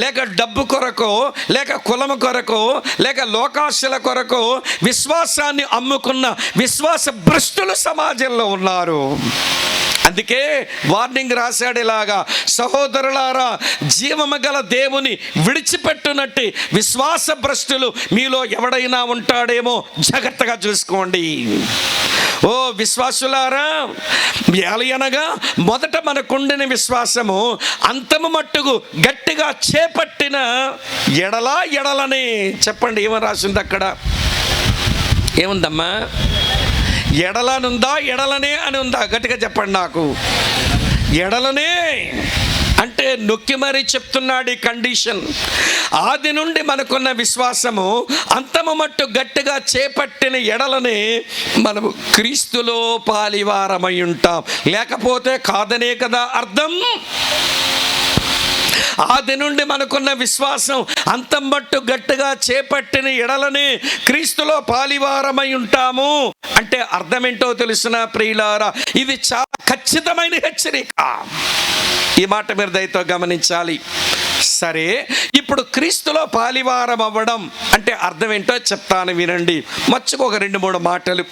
లేక డబ్బు కొరకు లేక కులము కొరకు లేక లోకాశల కొరకు విశ్వాసాన్ని అమ్ముకున్న విశ్వాస భ్రష్టులు సమాజంలో ఉన్నారు. అందుకే వార్నింగ్ రాశాడు ఇలాగా సహోదరులారా జీవము గల దేవుని విడిచిపెట్టునట్టి విశ్వాస భ్రష్టులు మీలో ఎవడైనా ఉంటాడేమో జాగ్రత్తగా చూసుకోండి. ఓ విశ్వాసులారా ఏలయనగా మొదట మనకుండిన విశ్వాసము అంతము మట్టుకు గట్టిగా చేపట్టిన ఎడలా ఎడలని. చెప్పండి ఏమని రాసింది అక్కడ? ఏముందమ్మా? ఎడలనుందా ఎడలనే అని ఉందా గట్టిగా చెప్పండి నాకు. ఎడలనే అంటే నొక్కి మరీ చెప్తున్నాడు ఈ కండిషన్. ఆది నుండి మనకున్న విశ్వాసము అంతము మట్టు గట్టిగా చేపట్టిన ఎడలని మనము క్రీస్తులో పాలివారమై ఉంటాం. లేకపోతే కాదనే కదా అర్థం? ఆది నుండి మనకున్న విశ్వాసం అంతం మట్టు గట్టిగా చేపట్టిన ఎడలని క్రీస్తులో పాలివారమై ఉంటాము. అంటే అర్థమేంటో తెలిసిన ప్రియులారా? ఇది చాలా ఖచ్చితమైన హెచ్చరిక. ఈ మాట మీరు దయతో గమనించాలి. సరే ఇప్పుడు క్రీస్తులో పాలివారం అవ్వడం అంటే అర్థం ఏంటో చెప్తాను వినండి. మచ్చుకు ఒక రెండు మూడు మాటలు.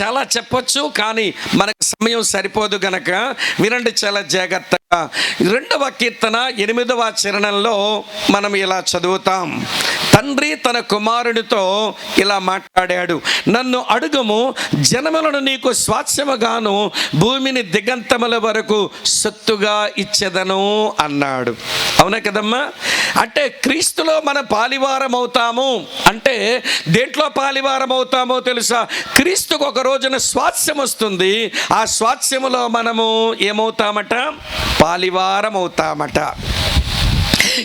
చాలా చెప్పొచ్చు కానీ మనకు సమయం సరిపోదు గనక వినండి చాలా జాగ్రత్తగా. రెండవ కీర్తన ఎనిమిదవ చరణంలో మనం ఇలా చదువుతాం. తండ్రి తన కుమారుడితో ఇలా మాట్లాడాడు నన్ను అడుగుము జనములను నీకు స్వాస్యముగాను భూమిని దిగంతముల వరకు సొత్తుగా ఇచ్చేదను అన్నాడు. అవునా కదమ్మా? అంటే క్రీస్తులో మన పాలివారం అవుతాము అంటే దేంట్లో పాలివారం అవుతామో తెలుసా? క్రీస్తుకు ఒక రోజున స్వాస్యం వస్తుంది. ఆ స్వాస్యములో మనము ఏమవుతామట? పాలివారం అవుతామట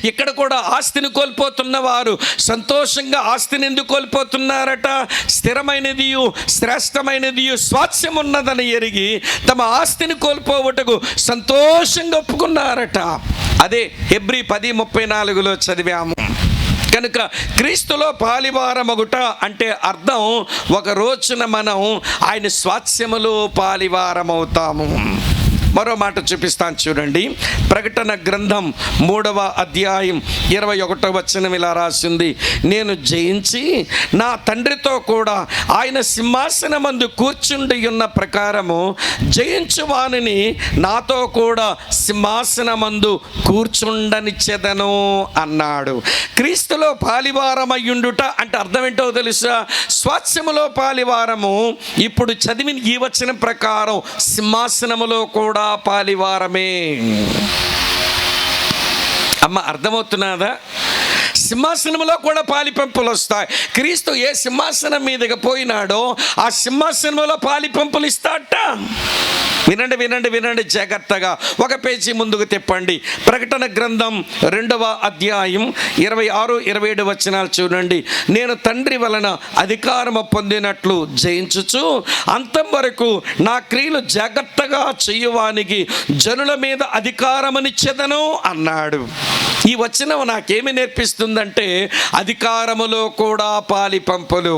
ఇక్కడ కూడా ఆస్తిని కోల్పోతున్న వారు సంతోషంగా ఆస్తిని ఎందుకు కోల్పోతున్నారట? స్థిరమైనది శ్రేష్టమైనది స్వాస్యం ఉన్నదని ఎరిగి తమ ఆస్తిని కోల్పోవటకు సంతోషంగా ఒప్పుకున్నారట. అదే ఎబ్రి పది ముప్పై నాలుగులో చదివాము. కనుక క్రీస్తులో పాలివారమగుట అంటే అర్థం ఒక రోజున మనం ఆయన స్వాస్యములో పాలివారమవుతాము. మరో మాట చూపిస్తాను చూడండి. ప్రకటన గ్రంథం మూడవ అధ్యాయం ఇరవై ఒకటో వచనం ఇలా రాసింది. నేను జయించి నా తండ్రితో కూడా ఆయన సింహాసనమందు కూర్చుండి ఉన్న ప్రకారము జయించువానిని నాతో కూడా సింహాసనమందు కూర్చుండనిచ్చెదను అన్నాడు. క్రీస్తులో పాలివారమయ్యుండుట అంటే అర్థం ఏంటో తెలుసా? స్వాస్యములో పాలివారము. ఇప్పుడు చదివిన ఈ వచనం ప్రకారం సింహాసనములో కూడా పాలివారమే. అమ్మ అర్థమవుతున్నదా? సింహాసనంలో కూడా పాలిపంపులు వస్తాయి. క్రీస్తు ఏ సింహాసనం మీదకి పోయినాడో ఆ సింహాసనంలో పాలిపంపులు ఇస్తాట వినండి వినండి వినండి జాగ్రత్తగా. ఒక పేజీ ముందుకు తిప్పండి. ప్రకటన గ్రంథం రెండవ అధ్యాయం ఇరవై ఆరు ఇరవై ఏడు వచనాలు చూడండి. నేను తండ్రి వలన అధికారము పొందినట్లు జయించుచు అంతం వరకు నా క్రియలు జాగ్రత్తగా చేయువానికి జనుల మీద అధికారమునిచ్చెదను అన్నాడు. ఈ వచనం నాకేమి నేర్పిస్తుందంటే అధికారములో కూడా పాలి పంపులు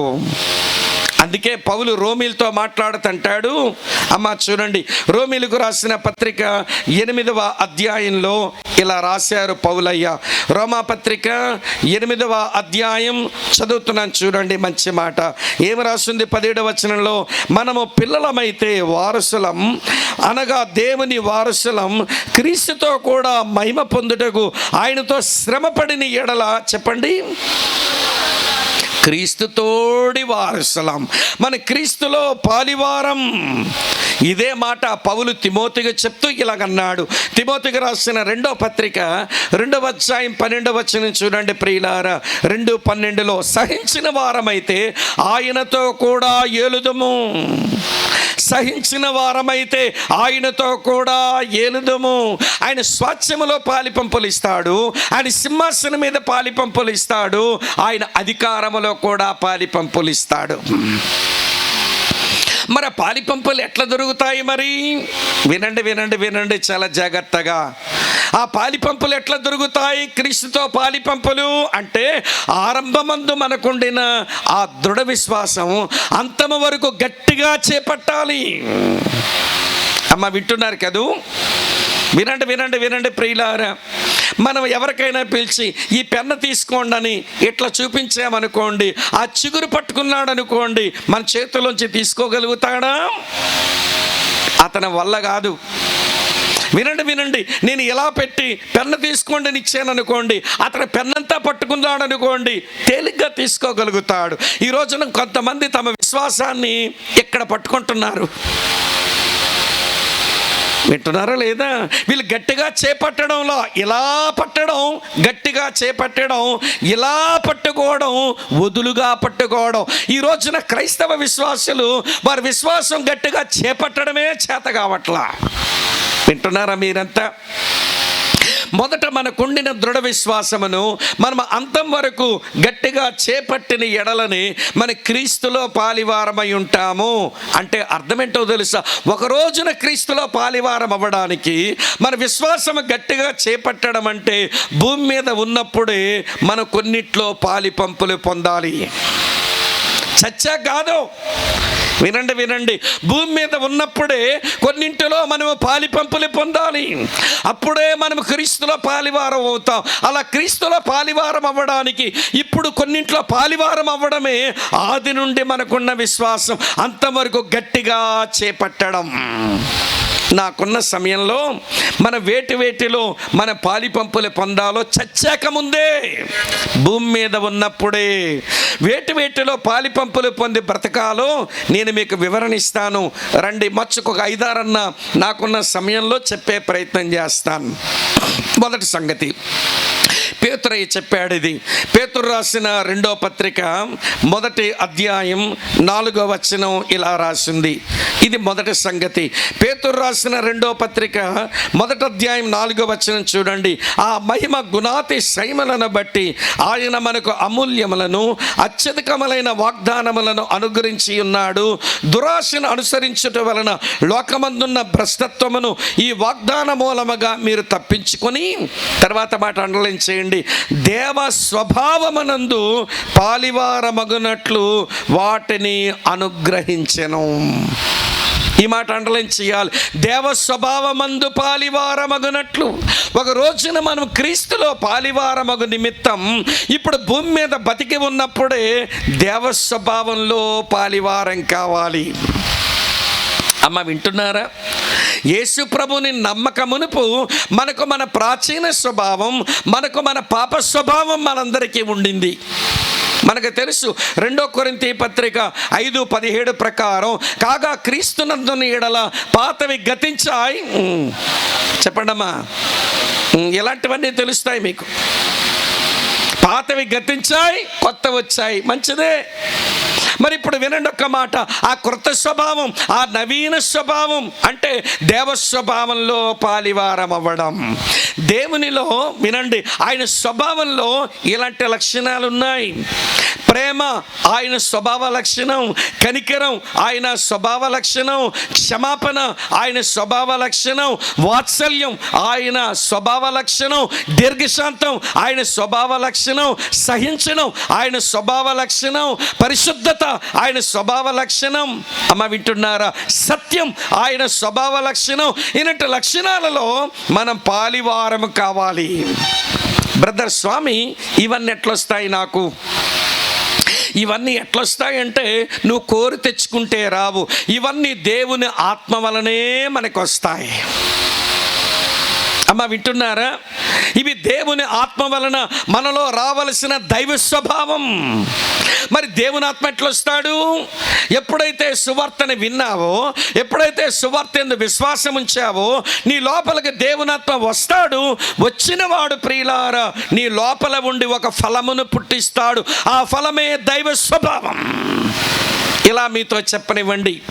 అందుకే పౌలు రోమిలతో మాట్లాడుతుంటాడు. అమ్మ చూడండి రోమిలకు రాసిన పత్రిక ఎనిమిదవ అధ్యాయంలో ఇలా రాశారు పౌలయ్య. రోమా పత్రిక ఎనిమిదవ అధ్యాయం చదువుతున్నాను చూడండి మంచి మాట. ఏమి రాస్తుంది పదిహేడవ వచనంలో? మనము పిల్లలమైతే వారసులం అనగా దేవుని వారసులం క్రీస్తుతో కూడా మహిమ పొందుటకు ఆయనతో శ్రమపడిన ఎడల చెప్పండి. క్రీస్తుతోడి వారసలం. మన క్రీస్తులో పాలివారం ఇదే మాట పౌలు తిమోతిగా చెప్తూ ఇలాగన్నాడు. తిమోతికి రాసిన రెండో పత్రిక రెండవ అధ్యాయం పన్నెండవ వచనం చూడండి ప్రియులారా. రెండు పన్నెండులో సహించిన వారమైతే ఆయనతో కూడా ఏలుదము. సహించిన వారమైతే ఆయనతో కూడా ఏలుదము. ఆయన స్వాచ్యములో పాలిపంపులు ఇస్తాడు. ఆయన సింహాసనం మీద పాలిపంపులు ఇస్తాడు. ఆయన అధికారములో కూడా పాలిపంపులు ఇస్తాడు. మరి ఆ పాలిపంపులు ఎట్లా దొరుకుతాయి మరి? వినండి వినండి వినండి చాలా జాగ్రత్తగా. ఆ పాలిపంపులు ఎట్లా దొరుకుతాయి? క్రీస్తుతో పాలిపంపులు అంటే ఆరంభమందు మనకుండిన ఆ దృఢ విశ్వాసం అంతము వరకు గట్టిగా చేపట్టాలి. అమ్మ వింటున్నారు కదూ? వినండి వినండి వినండి ప్రియులారా. మనం ఎవరికైనా పిలిచి ఈ పెన్ను తీసుకోండి అని ఇట్లా చూపించామనుకోండి ఆ చిగురు పట్టుకున్నాడు అనుకోండి మన చేతిలోంచి తీసుకోగలుగుతాడా? అతని వల్ల కాదు. వినండి వినండి. నేను ఇలా పెట్టి పెన్ను తీసుకోండి ఇచ్చాను అనుకోండి అతను పెన్నంతా పట్టుకున్నాడు అనుకోండి తేలిగ్గా తీసుకోగలుగుతాడు. ఈ రోజున కొంతమంది తమ విశ్వాసాన్ని ఇక్కడ పట్టుకుంటున్నారు. వింటున్నారా లేదా? వీళ్ళు గట్టిగా చేపట్టడంలో ఇలా పట్టడం గట్టిగా చేపట్టడం ఇలా పట్టుకోవడం వదులుగా పట్టుకోవడం. ఈ రోజున క్రైస్తవ విశ్వాసులు వారి విశ్వాసం గట్టిగా చేపట్టడమే చేత కావట్లా. వింటున్నారా మీరంతా? మొదట మనకుండిన దృఢ విశ్వాసమును మనం అంతం వరకు గట్టిగా చేపట్టిన ఎడలని మన క్రీస్తులో పాలివారమై ఉంటాము. అంటే అర్థమేంటో తెలుసా? ఒక రోజున క్రీస్తులో పాలివారం అవ్వడానికి మన విశ్వాసం గట్టిగా చేపట్టడం అంటే భూమి మీద ఉన్నప్పుడే మన కొన్నిట్లో పాలి పంపులు పొందాలి. చచ్చా కాదు. వినండి వినండి. భూమి మీద ఉన్నప్పుడే కొన్నింటిలో మనము పాలి పంపులు పొందాలి. అప్పుడే మనం క్రీస్తులో పాలివారం అవుతాం. అలా క్రీస్తులో పాలివారం అవ్వడానికి ఇప్పుడు కొన్నింట్లో పాలివారం అవ్వడమే ఆది నుండి మనకున్న విశ్వాసం. అంతవరకు గట్టిగా చేపట్టడం. నాకున్న సమయంలో మన వేటి వేటిలో మన పాలి పంపులు పొందాలో చచ్చాక ముందే భూమి మీద ఉన్నప్పుడే వేటి వేటిలో పాలి పంపులు పొంది బ్రతకాలో నేను మీకు వివరణ ఇస్తాను. రండి మచ్చుకు ఒక ఐదారన్న నాకున్న సమయంలో చెప్పే ప్రయత్నం చేస్తాను. మొదటి సంగతి. పేతురయ్య చెప్పాడు ఇది. పేతురు రాసిన రెండో పత్రిక మొదటి అధ్యాయం నాలుగో వచనం ఇలా రాసింది. ఇది మొదటి సంగతి. పేతురు రాసిన రెండో పత్రిక మొదటి అధ్యాయం నాలుగో వచనం చూడండి. ఆ మహిమ గుణాతి శైమలను బట్టి ఆయన మనకు అమూల్యములను అత్యధికములైన వాగ్దానములను అనుగ్రహించి ఉన్నాడు. దురాశను అనుసరించుట వలన లోకమందున్న భ్రష్టత్వమును ఈ వాగ్దాన మూలముగా మీరు తప్పించుకొని తర్వాత మాట అండలం చేయండి. దేవ స్వభావమనందు పాలివారమగునట్లు వాటిని అనుగ్రహించెను. ఈ మాట అండలం చేయాలి. దేవ స్వభావమందు పాలివారమగునట్లు. ఒక రోజున మనం క్రీస్తులో పాలివారమగు నిమిత్తం ఇప్పుడు భూమి మీద బతికి ఉన్నప్పుడే దేవ స్వభావంలో పాలివారం కావాలి. అమ్మ వింటున్నారా? యేసు ప్రభుని నమ్మకమునుపు మనకు మన ప్రాచీన స్వభావం మనకు మన పాప స్వభావం మనందరికీ ఉండింది. మనకు తెలుసు రెండో కొరింతి పత్రిక ఐదు పదిహేడు ప్రకారం కాగా క్రీస్తునందుని ఎడల పాతవి గతించాయి. చెప్పండమ్మా. ఇలాంటివన్నీ తెలుస్తాయి మీకు? పాతవి గతించాయి కొత్త వచ్చాయి. మంచిదే. మరి ఇప్పుడు వినండి ఒక్క మాట. ఆ కృత స్వభావం ఆ నవీన స్వభావం అంటే దేవ స్వభావంలో పాలివారం అవ్వడం దేవునిలో వినండి ఆయన స్వభావంలో ఇలాంటి లక్షణాలు ఉన్నాయి ప్రేమ ఆయన స్వభావ లక్షణం కనికరం ఆయన స్వభావ లక్షణం క్షమాపణ ఆయన స్వభావ లక్షణం వాత్సల్యం ఆయన స్వభావ లక్షణం దీర్ఘశాంతం ఆయన స్వభావ లక్షణం సహించడం ఆయన స్వభావ లక్షణం పరిశుద్ధత ఆయన స్వభావ లక్షణం. అమ్మ వింటున్నారా? సత్యం ఆయన స్వభావ లక్షణం. ఇలాంటి లక్షణాలలో మనం పాలివారం కావాలి. బ్రదర్ స్వామి ఇవన్నీ ఎట్లొస్తాయి నాకు? ఇవన్నీ ఎట్లొస్తాయంటే నువ్వు కోరి తెచ్చుకుంటే రావు. ఇవన్నీ దేవుని ఆత్మ వలనే మనకు వస్తాయి అమ్మ వింటున్నారా? ఇవి దేవుని ఆత్మ వలన మనలో రావలసిన దైవ స్వభావం. మరి దేవుని ఆత్మ ఎట్లొస్తాడు? ఎప్పుడైతే సువార్తని విన్నావో ఎప్పుడైతే సువార్త ఎందు విశ్వాసం ఉంచావో నీ లోపలికి దేవుని ఆత్మ వస్తాడు. వచ్చినవాడు ప్రియులారా నీ లోపల ఉండి ఒక ఫలమును పుట్టిస్తాడు. ఆ ఫలమే దైవ స్వభావం. ఇలా మీతో చెప్పనివ్వండి.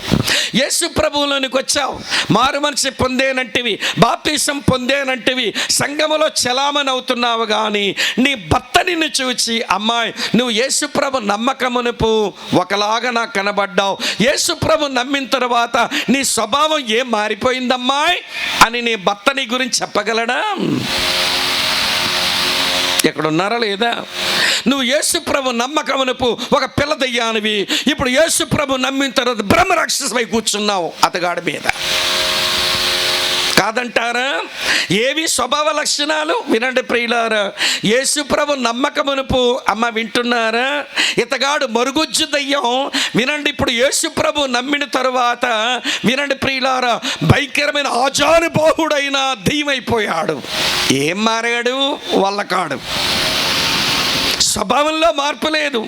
యేసు ప్రభువులోనికి వచ్చావు. మారు మనసు పొందేనంటివి బాప్తీసం పొందేనంటివి సంఘములో చలామణి అవుతున్నావు కానీ నీ భర్త నిన్ను చూచి అమ్మాయి నువ్వు యేసుప్రభు నమ్మకమునుపు ఒకలాగా నాకు కనబడ్డావు. యేసుప్రభు నమ్మిన తర్వాత నీ స్వభావం ఏం మారిపోయిందమ్మాయి అని నీ భర్త నీ గురించి చెప్పగలడా? ఎక్కడ ఉన్నారా లేదా? నువ్వు యేసుప్రభు నమ్మకమునపు ఒక పిల్ల దయ్యానివి. ఇప్పుడు యేసుప్రభు నమ్మిన తర్వాత బ్రహ్మరాక్షసమై కూర్చున్నావు అతగాడి మీద. కాదంటారా? ఏవి స్వభావ లక్షణాలు? వినండి ప్రియులారా యేసుప్రభు నమ్మకమునుపు అమ్మ వింటున్నారా? ఇతగాడు మరుగుజ్జు దయ్యం. వినండి ఇప్పుడు యేసుప్రభు నమ్మిన తరువాత వినండి ప్రియులారా భయంకరమైన ఆచారబాహుడైన దెయ్యమైపోయాడు ఏం మారాడు? వల్లకాడు. స్వభావంలో మార్పు లేదు.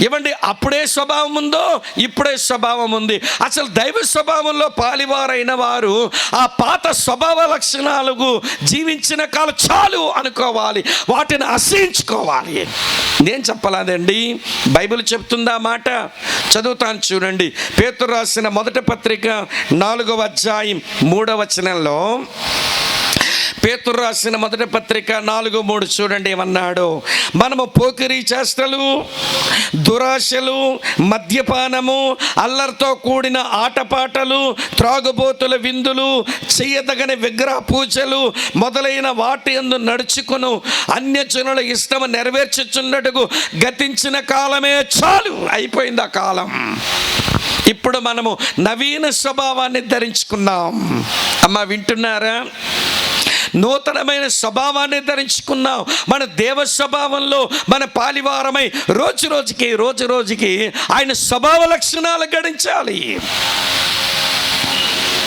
ఇవ్వండి అప్పుడే స్వభావం ఉందో ఇప్పుడే స్వభావం ఉంది. అసలు దైవ స్వభావంలో పాలివారైన వారు ఆ పాత స్వభావ లక్షణాలకు జీవించిన కాలం చాలు అనుకోవాలి. వాటిని అసహించుకోవాలి. నేను చెప్పలేదండి. బైబిల్ చెప్తుందా మాట? చదువుతాను చూడండి. పేతురు రాసిన మొదటి పత్రిక నాలుగవ అధ్యాయం మూడవ వచనంలో పేతురు రాసిన మొదటి పత్రిక నాలుగు మూడు చూడండి ఏమన్నాడు? మనము పోకిరీ చేష్టలు దురాశలు మద్యపానము అల్లరితో కూడిన ఆటపాటలు త్రాగుబోతుల విందులు చేయదగని విగ్రహ పూజలు మొదలైన వాటి ఎందు నడుచుకును. అన్యజనుల ఇష్టము నెరవేర్చుచున్నట్టుకు గతించిన కాలమే చాలు. అయిపోయింది ఆ కాలం. ఇప్పుడు మనము నవీన స్వభావాన్ని ధరించుకున్నాం అమ్మ వింటున్నారా? నూతనమైన స్వభావాన్ని ధరించుకున్నాం. మన దేవ స్వభావంలో మన పాలివారమై రోజు రోజుకి రోజు రోజుకి ఆయన స్వభావ లక్షణాలు గడించాలి.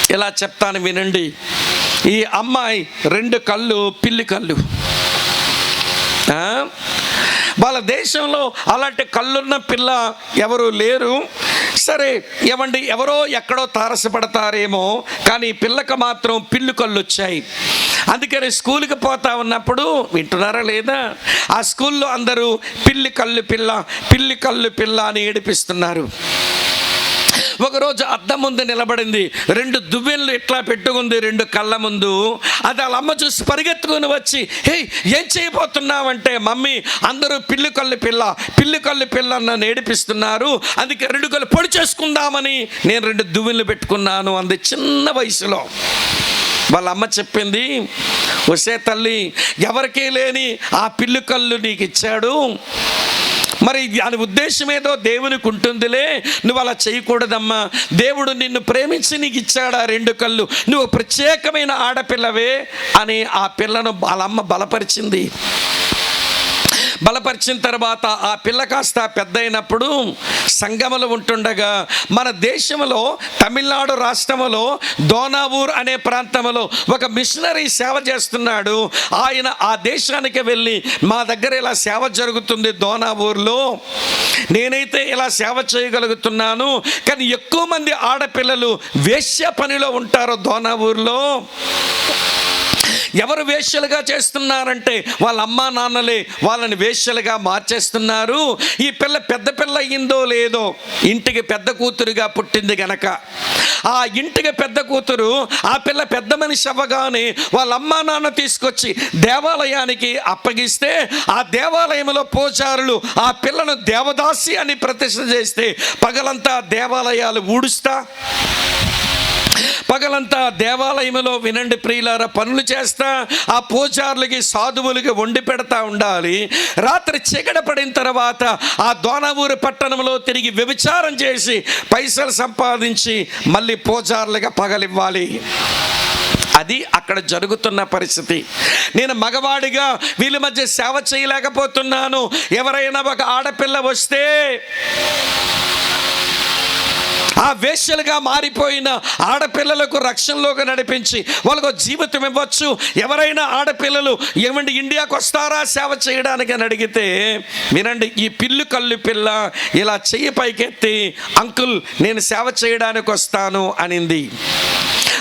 ఇలా చెప్తాను వినండి. ఈ అమ్మాయి రెండు కళ్ళు పిల్లి కళ్ళు. వాళ్ళ దేశంలో అలాంటి కళ్ళున్న పిల్ల ఎవరు లేరు. సరే ఏమండి ఎవరో ఎక్కడో తారసపడతారేమో కానీ పిల్లకు పిల్లకి మాత్రం పిల్లు కళ్ళు వచ్చాయి అందుకని స్కూల్కి పోతా ఉన్నప్పుడు వింటున్నారా లేదా? ఆ స్కూల్లో అందరూ పిల్లి కళ్ళు పిల్ల పిల్లి కళ్ళు పిల్ల అని ఏడిపిస్తున్నారు. ఒకరోజు అద్దం ముందు నిలబడింది. రెండు దువ్వెళ్ళు ఇట్లా పెట్టుకుంది రెండు కళ్ళ ముందు. అది వాళ్ళ అమ్మ చూసి పరిగెత్తుకుని వచ్చి హే ఏం చేయబోతున్నావంటే మమ్మీ అందరూ పిల్లి కళ్ళు పిల్ల పిల్లి కళ్ళు పిల్ల నన్ను ఏడిపిస్తున్నారు. అందుకే రెండు కళ్ళు పొడి చేసుకుందామని నేను రెండు దువ్వెళ్ళు పెట్టుకున్నాను అంది చిన్న వయసులో. వాళ్ళ అమ్మ చెప్పింది వసే తల్లి ఎవరికీ లేని ఆ పిల్లి కళ్ళు నీకు ఇచ్చాడు. మరి దాని ఉద్దేశం ఏదో దేవునికి ఉంటుందిలే. నువ్వు అలా చేయకూడదమ్మా. దేవుడు నిన్ను ప్రేమించి నీకు ఇచ్చాడు ఆ రెండు కళ్ళు. నువ్వు ప్రత్యేకమైన ఆడపిల్లవే అని ఆ పిల్లను వాళ్ళ అమ్మ బలపరిచింది. బలపరిచిన తర్వాత ఆ పిల్ల కాస్త పెద్ద అయినప్పుడు సంగమలు ఉంటుండగా మన దేశంలో తమిళనాడు రాష్ట్రంలో దోనావూర్ అనే ప్రాంతంలో ఒక మిషనరీ సేవ చేస్తున్నాడు. ఆయన ఆ దేశానికి వెళ్ళి మా దగ్గర ఇలా సేవ జరుగుతుంది దోనావూర్లో. నేనైతే ఇలా సేవ చేయగలుగుతున్నాను. కానీ ఎక్కువ మంది ఆడపిల్లలు వేశ్య పనిలో ఉంటారు దోనావూర్లో. ఎవరు వేష్యలుగా చేస్తున్నారంటే వాళ్ళ అమ్మా నాన్నలే వాళ్ళని వేష్యలుగా మార్చేస్తున్నారు. ఈ పిల్ల పెద్ద పిల్ల అయ్యిందో లేదో ఇంటికి పెద్ద కూతురుగా పుట్టింది గనక. ఆ ఇంటికి పెద్ద కూతురు ఆ పిల్ల పెద్ద మనిషి అవ్వగానే వాళ్ళ అమ్మా నాన్న తీసుకొచ్చి దేవాలయానికి అప్పగిస్తే ఆ దేవాలయంలో పూజారులు ఆ పిల్లను దేవదాసి అని ప్రతిష్ట చేస్తే పగలంతా దేవాలయాలు ఊడుస్తా. పగలంతా దేవాలయంలో వినండి ప్రియులార పనులు చేస్తా ఆ పూజారులకి సాధువులకి వండి పెడతా ఉండాలి. రాత్రి చీకట పడిన తర్వాత ఆ దోనవూరు పట్టణంలో తిరిగి వ్యభిచారం చేసి పైసలు సంపాదించి మళ్ళీ పూజారులుగా పగలివ్వాలి. అది అక్కడ జరుగుతున్న పరిస్థితి. నేను మగవాడిగా వీళ్ళ మధ్య సేవ చేయలేకపోతున్నాను. ఎవరైనా ఒక ఆడపిల్ల వస్తే ఆ వేష్యలుగా మారిపోయిన ఆడపిల్లలకు రక్షణలోకి నడిపించి వాళ్ళకు జీవితం ఇవ్వచ్చు. ఎవరైనా ఆడపిల్లలు ఏమండి ఇండియాకు వస్తారా? సేవ చేయడానికి అని అడిగితే వినండి ఈ పిల్లు కళ్ళు పిల్ల ఇలా చెయ్యి పైకెత్తి అంకుల్ నేను సేవ చేయడానికి వస్తాను అనింది.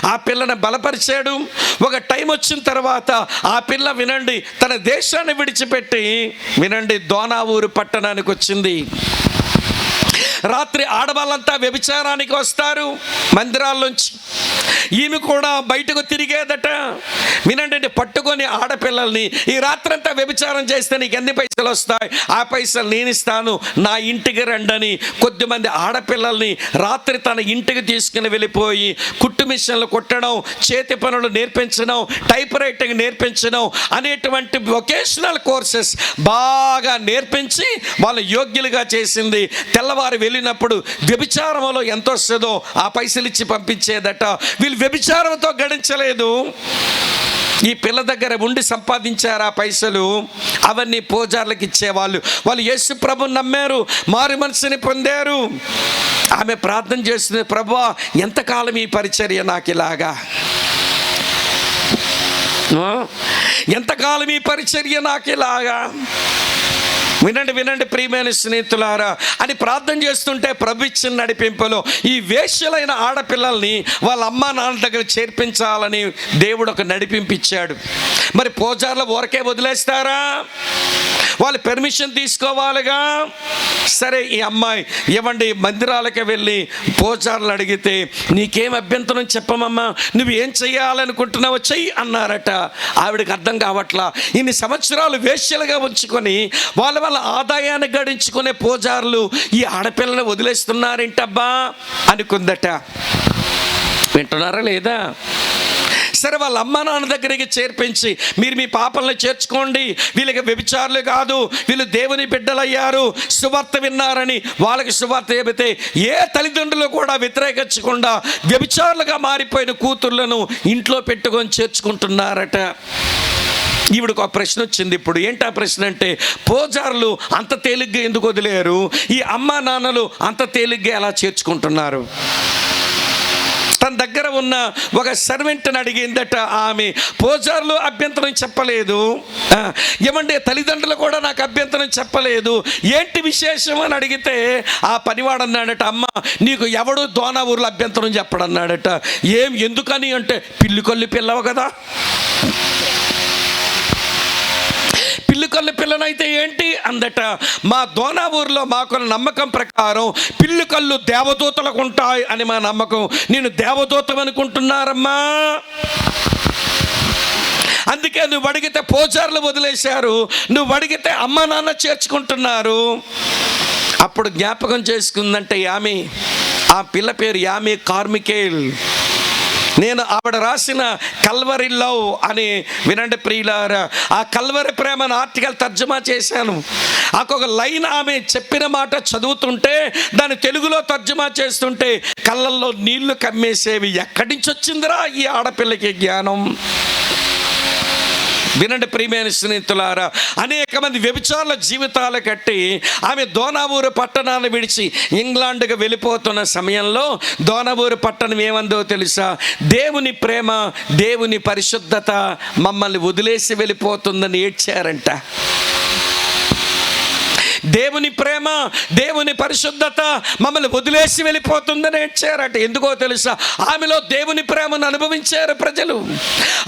ఆ పిల్లను బలపరిచాడు. ఒక టైం వచ్చిన తర్వాత ఆ పిల్ల వినండి తన దేశాన్ని విడిచిపెట్టి వినండి దోనావూరు పట్టణానికి వచ్చింది. రాత్రి ఆడవాళ్ళంతా వ్యభిచారానికి వస్తారు మందిరాల్లోంచి ఈమె కూడా బయటకు తిరిగేదట. వినండి పట్టుకొని ఆడపిల్లల్ని ఈ రాత్రంతా వ్యభిచారం చేస్తే నీకు ఎన్ని పైసలు వస్తాయి? ఆ పైసలు నేను ఇస్తాను నా ఇంటికి రండని. కొద్దిమంది ఆడపిల్లల్ని రాత్రి తన ఇంటికి తీసుకుని వెళ్ళిపోయి కుట్టు మిషన్లు కుట్టడం చేతి పనులు నేర్పించడం టైప్ రైటింగ్ నేర్పించడం అనేటువంటి వొకేషనల్ కోర్సెస్ బాగా నేర్పించి వాళ్ళు యోగ్యులుగా చేసింది తెల్లవారు వెళ్ళినప్పుడు వ్యభిచారంలో ఎంత వస్తుందో ఆ పైసలు ఇచ్చి పంపించేదట. వీళ్ళు వ్యభిచారంతో గడించలేదు. ఈ పిల్ల దగ్గర ఉండి సంపాదించారు ఆ పైసలు. అవన్నీ పూజార్లకు ఇచ్చేవాళ్ళు. వాళ్ళు యేసు ప్రభు నమ్మారు. మారు మనసుని పొందారు. ఆమె ప్రార్థన చేస్తుంది ప్రభు ఎంతకాలం ఈ పరిచర్య నాకు ఇలాగా? ఎంతకాలం ఈ పరిచర్య నాకు ఇలాగా? వినండి వినండి ప్రియమైన స్నేహితులారా. అని ప్రార్థన చేస్తుంటే ప్రభు ఇచ్చిన నడిపింపులో ఈ వేష్యులైన ఆడపిల్లల్ని వాళ్ళ అమ్మా నాన్న దగ్గర చేర్పించాలని దేవుడు ఒక నడిపింపిచ్చాడు మరి పూజార్లు ఊరకే వదిలేస్తారా? వాళ్ళు పెర్మిషన్ తీసుకోవాలిగా? సరే ఈ అమ్మాయి ఇవ్వండి మందిరాలకి వెళ్ళి పూజారులు అడిగితే నీకేం అభ్యంతరం చెప్పమమ్మా? నువ్వు ఏం చెయ్యాలనుకుంటున్నావో చెయ్యి అన్నారట. ఆవిడకి అర్థం కావట్లా. ఇన్ని సంవత్సరాలు వేశ్యలుగా ఉంచుకొని వాళ్ళ వాళ్ళ ఆదాయాన్ని గడించుకునే పూజారులు ఈ ఆడపిల్లని వదిలేస్తున్నారేంటబ్బా? అనుకుందట. వింటున్నారా లేదా? సరే వాళ్ళ అమ్మ నాన్న దగ్గరికి చేర్పించి మీరు మీ పాపలను చేర్చుకోండి. వీళ్ళకి వ్యభిచారులు కాదు. వీళ్ళు దేవుని బిడ్డలయ్యారు. సువార్త విన్నారని వాళ్ళకి సువార్త చెబితే ఏ తల్లిదండ్రులు కూడా వ్యతిరేకించకుండా వ్యభిచారులుగా మారిపోయిన కూతుర్లను ఇంట్లో పెట్టుకొని చేర్చుకుంటున్నారట. ఈవిడకు ఒక ప్రశ్న వచ్చింది ఇప్పుడు. ఏంటి ఆ ప్రశ్న అంటే పూజారులు అంత తేలిగ్గా ఎందుకు వదిలేరు? ఈ అమ్మా నాన్నలు అంత తేలిగ్గా ఎలా చేర్చుకుంటున్నారు? తన దగ్గర ఉన్న ఒక సర్వెంట్ని అడిగిందట ఆమె పూజారులు అభ్యంతరం చెప్పలేదు. ఏమంటే తల్లిదండ్రులు కూడా నాకు అభ్యంతరం చెప్పలేదు. ఏంటి విశేషం? అని అడిగితే ఆ పనివాడు అన్నాడట అమ్మ నీకు ఎవడు దోనా ఊర్లో అభ్యంతరం చెప్పడన్నాడట. ఏం ఎందుకని? అంటే పిల్లి కొల్లి పిల్లవు కదా. పిల్లి పిల్లనైతే ఏంటి? అందట మా దోనా ఊర్లో మాకున్న నమ్మకం ప్రకారం పిల్లకళ్ళు దేవదూతలకు ఉంటాయి అని మా నమ్మకం. నేను దేవదూతం అనుకుంటున్నారమ్మా. అందుకే నువ్వు అడిగితే పోచారులు వదిలేశారు. నువ్వు అడిగితే అమ్మ నాన్న చేర్చుకుంటున్నారు. అప్పుడు జ్ఞాపకం చేసుకుందంటే యామి. ఆ పిల్ల పేరు యామి కార్మికేల్. నేను ఆవిడ రాసిన కల్వరి లవ్ అని వినండి ప్రియులారా ఆ కల్వరి ప్రేమను ఆర్టికల్ తర్జుమా చేశాను. ఒక లైన్ ఆమె చెప్పిన మాట చదువుతుంటే దాన్ని తెలుగులో తర్జుమా చేస్తుంటే కళ్ళల్లో నీళ్ళు కమ్మేసేవి. ఎక్కడి నుంచి వచ్చిందిరా ఈ ఆడపిల్లకి జ్ఞానం? వినండి ప్రియమైన స్నేహితులారా అనేక మంది వ్యభిచారుల జీవితాలు కట్టి ఆమె దోనావూరు పట్టణాన్ని విడిచి ఇంగ్లాండ్కి వెళ్ళిపోతున్న సమయంలో దోనావూరు పట్టణం ఏమందో తెలుసా? దేవుని ప్రేమ దేవుని పరిశుద్ధత మమ్మల్ని వదిలేసి వెళ్ళిపోతుందని ఏడ్చారంట. దేవుని ప్రేమ దేవుని పరిశుద్ధత మమ్మల్ని వదిలేసి వెళ్ళిపోతుందని ఏడ్చారట. ఎందుకో తెలుసా? ఆమెలో దేవుని ప్రేమను అనుభవించారు ప్రజలు.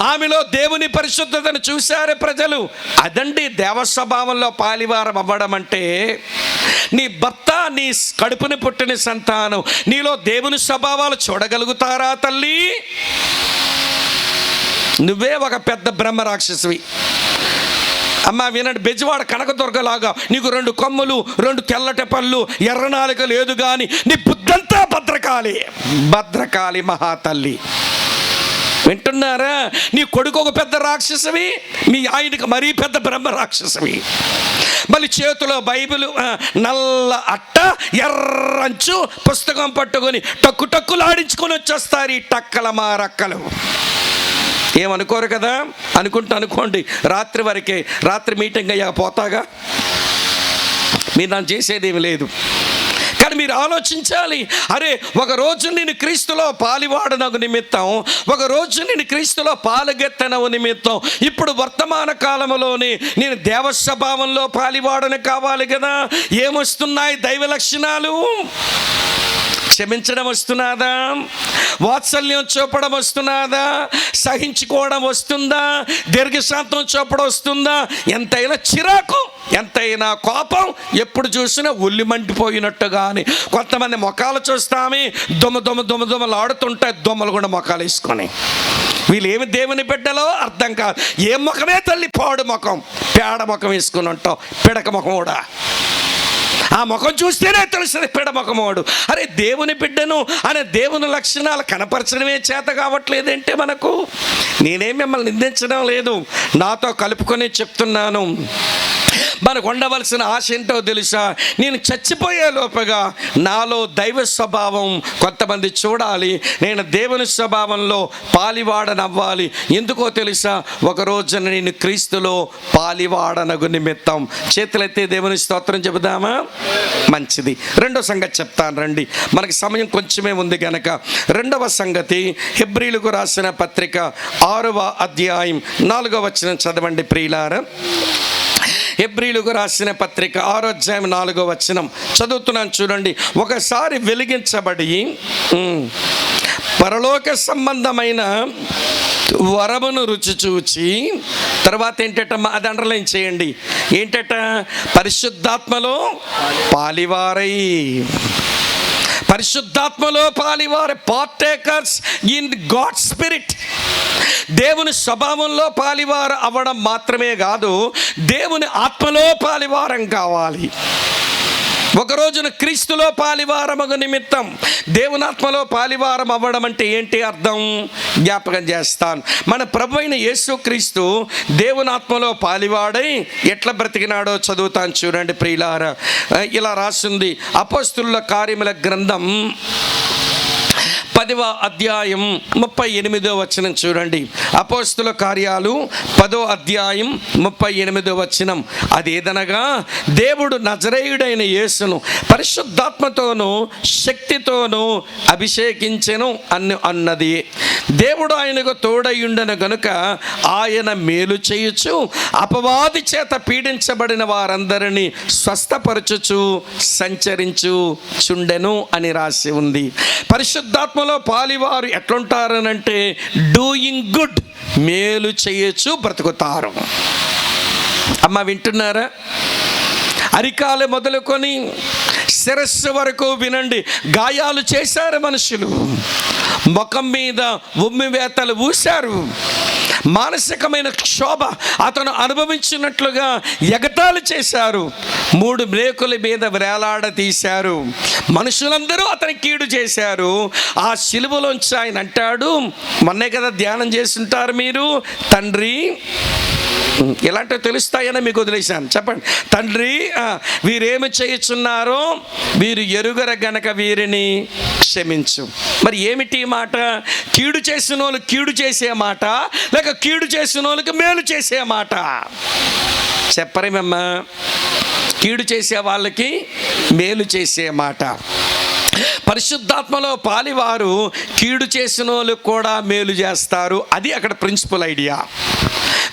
ఆమెలో దేవుని పరిశుద్ధతను చూశారు ప్రజలు. అదండి దేవ స్వభావంలో పాలివారం అవ్వడం అంటే నీ భర్త నీ కడుపుని పుట్టిన సంతానం నీలో దేవుని స్వభావాలు చూడగలుగుతారా తల్లి? నువ్వే ఒక పెద్ద బ్రహ్మ రాక్షసివి అమ్మ వినండి బెజవాడ కనకదుర్గలాగా నీకు రెండు కొమ్ములు రెండు తెల్లటి పళ్ళు ఎర్ర నాలుక లేదు కానీ నీ బుద్ధంతా భద్రకాళి. భద్రకాళి మహాతల్లి. వింటున్నారా? నీ కొడుకు ఒక పెద్ద రాక్షసవి మీ ఆయనకు మరీ పెద్ద బ్రహ్మ రాక్షసవి. మళ్ళీ చేతిలో బైబిల్ నల్ల అట్ట ఎర్రంచు పుస్తకం పట్టుకొని టక్కు టక్కులు ఆడించుకొని వచ్చేస్తారు ఈ టక్కల మా రక్కలు ఏమనుకోరు కదా? అనుకుంటూ అనుకోండి. రాత్రి వరకే రాత్రి మీటింగ్ అయ్యా పోతాగా? మీరు దాన్ని చేసేదేమి లేదు. కానీ మీరు ఆలోచించాలి. అరే ఒక రోజు నేను క్రీస్తులో పాలివాడనగు నిమిత్తం ఒక రోజు నేను క్రీస్తులో పాలుగెత్తనవు నిమిత్తం ఇప్పుడు వర్తమాన కాలంలోనే నేను దేవస్వభావంలో పాలివాడని కావాలి కదా? ఏమొస్తున్నాయి దైవ లక్షణాలు క్షమించడం వస్తున్నదా వాత్సల్యం చూపడం వస్తున్నదా సహించుకోవడం వస్తుందా? దీర్ఘశాంతం చూపడం వస్తుందా ఎంతైనా చిరాకు ఎంతైనా కోపం ఎప్పుడు చూసినా ఉల్లి మండిపోయినట్టు కానీ కొంతమంది ముఖాలు చూస్తామే దుమ్మ దుమ్మ దుమ్మ దుమ్మలు ఆడుతుంటాయి దొమ్మలు కూడా ముఖాలు వేసుకొని. వీళ్ళు ఏమి దేవుని బిడ్డలో? అర్థం కాదు. ఏ ముఖమే తల్లి పాడు ముఖం. పేడ ముఖం వేసుకుని ఉంటాం పిడక ముఖం కూడా. ఆ ముఖం చూస్తేనే తెలుస్తుంది పిడముఖమోడు అరే దేవుని బిడ్డను అనే దేవుని లక్షణాలు కనపరచడమే చేత కావట్లేదంటే మనకు? నేనేం మిమ్మల్ని నిందించడం లేదు. నాతో కలుపుకొని చెప్తున్నాను. మనకు ఉండవలసిన ఆశ ఏంటో తెలుసా? నేను చచ్చిపోయే లోపగా నాలో దైవ స్వభావం కొంతమంది చూడాలి. నేను దేవుని స్వభావంలో పాలివాడనవ్వాలి. ఎందుకో తెలుసా? ఒక రోజున నేను క్రీస్తులో పాలివాడనగు నిమిత్తం. చేతులైతే దేవుని స్తోత్రం చెబుదామా? మంచిది. రెండో సంగతి చెప్తాను రండి. మనకి సమయం కొంచెమే ఉంది కనుక రెండవ సంగతి హెబ్రిలకు రాసిన పత్రిక ఆరవ అధ్యాయం నాలుగవ వచ్చిన చదవండి ప్రియులారా. హెబ్రిలకు రాసిన పత్రిక ఆరోధ్యాయం నాలుగో వచనం. చదువుతున్నాను చూడండి. ఒకసారి వెలిగించబడి పరలోక సంబంధమైన వరమును రుచి చూచి తర్వాత ఏంటట అది అండర్లైన్ చేయండి. ఏంటట? పరిశుద్ధాత్మలో పాలివారై. పరిశుద్ధాత్మలో పాలివారు పార్టేకర్స్ ఇన్ గాడ్ స్పిరిట్ దేవుని స్వభావంలో పాలివారు అవ్వడం మాత్రమే కాదు దేవుని ఆత్మలో పాలివారం కావాలి. ఒక రోజున క్రీస్తులో పాలివారమగు నిమిత్తం దేవునాత్మలో పాలివారం అవ్వడం అంటే ఏంటి అర్థం? జ్ఞాపకం చేస్తాను. మన ప్రభు అయిన యేసుక్రీస్తు దేవునాత్మలో పాలివాడై ఎట్లా బ్రతికినాడో చదువుతాను చూడండి ప్రియులారా. ఇలా రాసింది అపస్తుల కార్యముల గ్రంథం పదవ అధ్యాయం ముప్పై ఎనిమిదో వచనం చూడండి. అపోస్తుల కార్యాలు పదో అధ్యాయం ముప్పై ఎనిమిదో వచనం. అదేదనగా దేవుడు నజరేయుడైన యేసును పరిశుద్ధాత్మతోనూ శక్తితోనూ అభిషేకించెను అన్న అన్నది. దేవుడు ఆయనకు తోడయుండను గనుక ఆయన మేలు చేయుచు అపవాది చేత పీడించబడిన వారందరినీ స్వస్థపరచుచు సంచరించు చుండెను అని రాసి ఉంది. పరిశుద్ధాత్మ పరిశుద్ధాత్మలో పాలివారు ఎట్లుంటారనంటే డూయింగ్ గుడ్ మేలు చేయొచ్చు బ్రతుకుతారు. అమ్మ వింటున్నారా? అరికాలు మొదలుకొని శిరస్సు వరకు వినండి. గాయాలు చేశారు మనుషులు. ముఖం మీద ఉమ్మివేతలు ఊశారు. మానసికమైన క్షోభ అతను అనుభవించినట్లుగా ఎగతాళి చేశారు. మూడు బ్రేకుల మీద వేలాడ తీశారు. మనుషులందరూ అతని కీడు చేశారు. ఆ శిలువలోంచి ఆయన అంటాడు మొన్నే కదా ధ్యానం చేస్తుంటారు మీరు తండ్రి. ఇలాంటివి తెలుస్తాయని మీకు వదిలేశాను. చెప్పండి. తండ్రి వీరేమి చేయుచున్నారో వీరు ఎరుగర గనక వీరిని క్షమించు. మరి ఏమిటి మాట? కీడు చేసిన వాళ్ళు కీడు చేసే మాట లేక కీడు చేసిన వాళ్ళకి మేలు చేసే మాట? చెప్పరేమమ్మా కీడు చేసే వాళ్ళకి మేలు చేసే మాట. పరిశుద్ధాత్మలో పాలివారు కీడు చేసిన వాళ్ళు కూడా మేలు చేస్తారు. అది అక్కడ ప్రిన్సిపల్ ఐడియా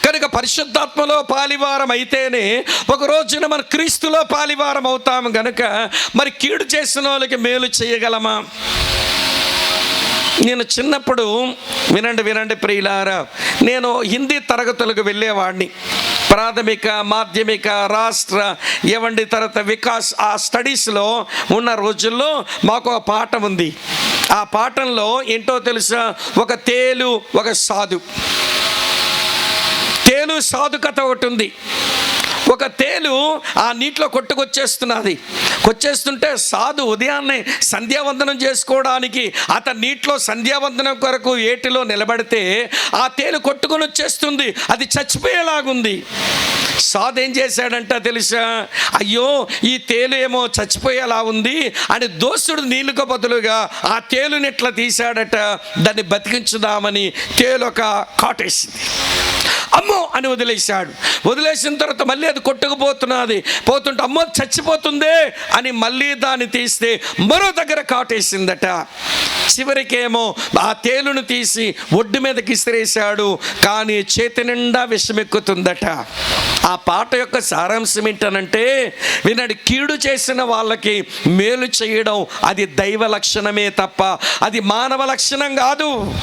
కనుక పరిశుద్ధాత్మలో పాలివారం అయితేనే ఒక రోజున మన క్రీస్తులో పాలివారం అవుతాము గనుక మరి కీడు చేసిన వాళ్ళకి మేలు చేయగలమా? నేను చిన్నప్పుడు వినండి వినండి ప్రియులారా నేను హిందీ తరగతులకు వెళ్ళేవాడిని. ప్రాథమిక మాధ్యమిక రాష్ట్ర ఏవండి తర్వాత వికాస్ ఆ స్టడీస్లో ఉన్న రోజుల్లో మాకు ఒక పాఠం ఉంది. ఆ పాఠంలో ఏంటో తెలుసా? ఒక తేలు ఒక సాధు. తేలు సాధు కథ ఒకటి ఉంది. ఒక తేలు ఆ నీటిలో కొట్టుకొచ్చేస్తున్నది. కొచ్చేస్తుంటే సాధు ఉదయాన్నే సంధ్యావందనం చేసుకోవడానికి అతని నీటిలో సంధ్యావందనం కొరకు ఏటిలో నిలబడితే ఆ తేలు కొట్టుకొని వచ్చేస్తుంది. అది చచ్చిపోయేలాగుంది. సాధు ఏం చేశాడంట తెలుసా? అయ్యో ఈ తేలు ఏమో చచ్చిపోయేలా ఉంది అని దోస్తుడు నీళ్ళకు బదులుగా ఆ తేలుని ఇట్లా తీశాడట. దాన్ని బతికించుదామని తేలు ఒక కాటేసింది. అమ్మో అని వదిలేశాడు. వదిలేసిన తర్వాత మళ్ళీ అది కొట్టుకుపోతున్నది. పోతుంటే అమ్మో చచ్చిపోతుందే అని మళ్ళీ దాన్ని తీస్తే మరో దగ్గర కాటేసిందట. చివరికేమో ఆ తేలును తీసి ఒడ్డు మీదకి ఇసిరేశాడు. కానీ చేతి నిండా విషమెక్కుతుందట. ఆ పాట యొక్క సారాంశం ఏంటనంటే వినండి కీడు చేసిన వాళ్ళకి మేలు చేయడం అది దైవ లక్షణమే తప్ప అది మానవ లక్షణం కాదు.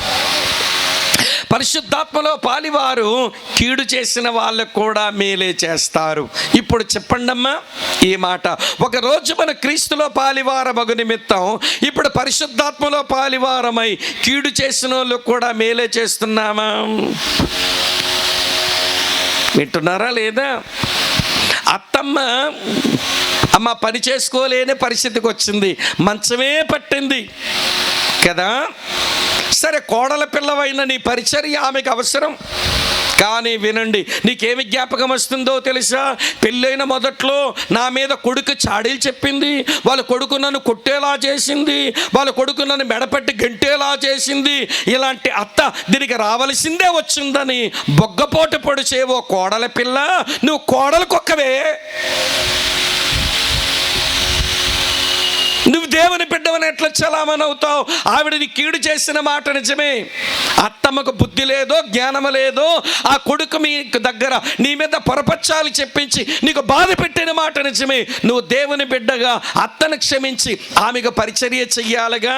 పరిశుద్ధాత్మలో పాలివారు కీడు చేసిన వాళ్ళకు కూడా మేలే చేస్తారు. ఇప్పుడు చెప్పండమ్మా ఈ మాట. ఒక రోజు మన క్రీస్తులో పాలివార మగు నిమిత్తం ఇప్పుడు పరిశుద్ధాత్మలో పాలివారమై కీడు చేసిన వాళ్ళకు కూడా మేలే చేస్తున్నామా? వింటున్నారా లేదా? అత్తమ్మ అమ్మ పని చేసుకోలేని పరిస్థితికి వచ్చింది. మంచమే పట్టింది. కదా? సరే కోడల పిల్లవైన నీ పరిచర్య ఆమెకు అవసరం. కానీ వినండి నీకేమి జ్ఞాపకం వస్తుందో తెలుసా? పెళ్ళైన మొదట్లో నా మీద కొడుకు చాడీలు చెప్పింది వాళ్ళ కొడుకు నన్ను కొట్టేలా చేసింది వాళ్ళ కొడుకు నన్ను మెడపెట్టి గంటేలా చేసింది. ఇలాంటి అత్త దీనికి రావలసిందే వచ్చిందని బొగ్గపోటు పొడిచేవో కోడల పిల్ల నువ్వు కోడలు కుక్కవే. నువ్వు దేవుని బిడ్డవని ఎట్లా చలామణి అవుతావు? ఆవిడని కీడు చేసిన మాట నిజమే. అత్తమ్మకు బుద్ధి లేదో జ్ఞానం లేదో ఆ కొడుకు మీ దగ్గర నీ మీద పొరపచ్చాలు చెప్పించి నీకు బాధ పెట్టిన మాట నిజమే. నువ్వు దేవుని బిడ్డగా అత్తను క్షమించి ఆమెకు పరిచర్య చెయ్యాలిగా.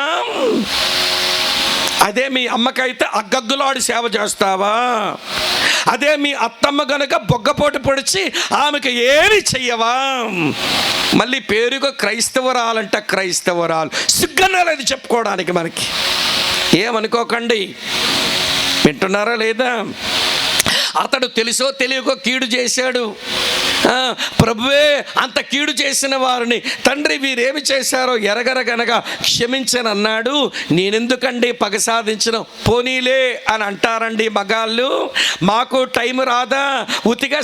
అదే మీ అమ్మకైతే అగ్గగ్గులాడి సేవ చేస్తావా? అదే మీ అత్తమ్మ గనక బొగ్గపోటు పొడిచి ఆమెకు ఏమి చెయ్యవా? మళ్ళీ పేరుగా క్రైస్తవరాలంట క్రైస్తవరాలు. సిగ్గన్నలేదు చెప్పుకోవడానికి మనకి. ఏమనుకోకండి. వింటున్నారా లేదా? అతడు తెలుసో తెలియకో కీడు చేశాడు. ఆ, ప్రభువే అంత కీడు చేసిన వారిని తండ్రి వీరేమి చేశారో ఎరగరగనగా క్షమించనన్నాడు. నేనెందుకండి పగ సాధించిన పోనీలే అని అంటారండి మగాళ్ళు. మాకు టైం రాదా. ఉతిగా